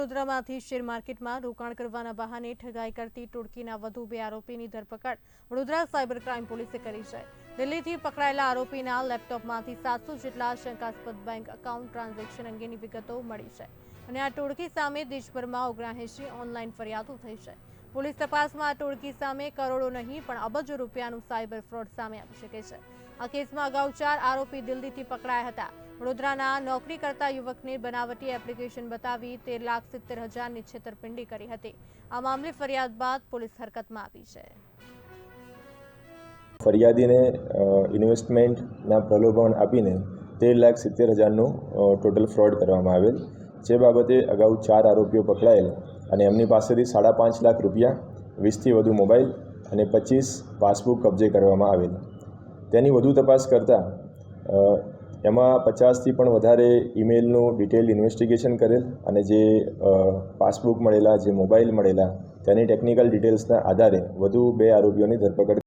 વડોદરામાંથી share માર્કેટમાં રોકાણ કરવાના બહાને ઠગાઈ કરતી ટોળકીના વધુ બે આરોપીની ધરપકડ. વડોદરા સાયબર ક્રાઇમ પોલીસે કરી છે. દિલ્હીથી પકડાયેલા આરોપીના લેપટોપમાંથી સાતસો જેટલા શંકાસ્પદ બેંક અકાઉન્ટ ટ્રાન્ઝેક્શન અંગેની વિગતો મળી છે. અને આ ટોળકી સામે દેશભરમાં ઓગણએંશી ઓનલાઈન ફરિયાદો થઈ છે. પોલીસ તપાસમાં આ ટોળકી સામે કરોડો નહીં, પણ અબજો રૂપિયાનું સાયબર ફ્રોડ સામે આવી શકે છે. આ કેસમાં અગાઉ ચાર આરોપી દિલ્હીથી પકડાયા હતા. વડોદરાના નોકરી કરતા યુવકને બનાવટી એપ્લિકેશન બતાવી તેર લાખ સિત્તેર હજારની છેતરપિંડી કરી હતી. આ મામલે ફરિયાદ બાદ પોલીસ હરકતમાં આવી છે. ફરિયાદીને ઇન્વેસ્ટમેન્ટના પ્રલોભન આપીને તેર લાખ સિત્તેર હજારનું ટોટલ ફ્રોડ કરવામાં આવેલ. જે બાબતે અગાઉ ચાર આરોપીઓ પકડાયેલ અને એમની પાસેથી સાડા પાંચ લાખ રૂપિયા, વીસથી વધુ મોબાઈલ અને પચીસ પાસબુક કબજે કરવામાં આવેલ. તેની વધુ તપાસ કરતાં એમાં પચાસથી પણ વધારે ઈમેલનું ડિટેલ ઇન્વેસ્ટિગેશન કરેલ અને જે પાસબુક મળેલા, જે મોબાઈલ મળેલા, તેની ટેકનિકલ ડિટેલ્સના આધારે વધુ બે આરોપીઓની ધરપકડ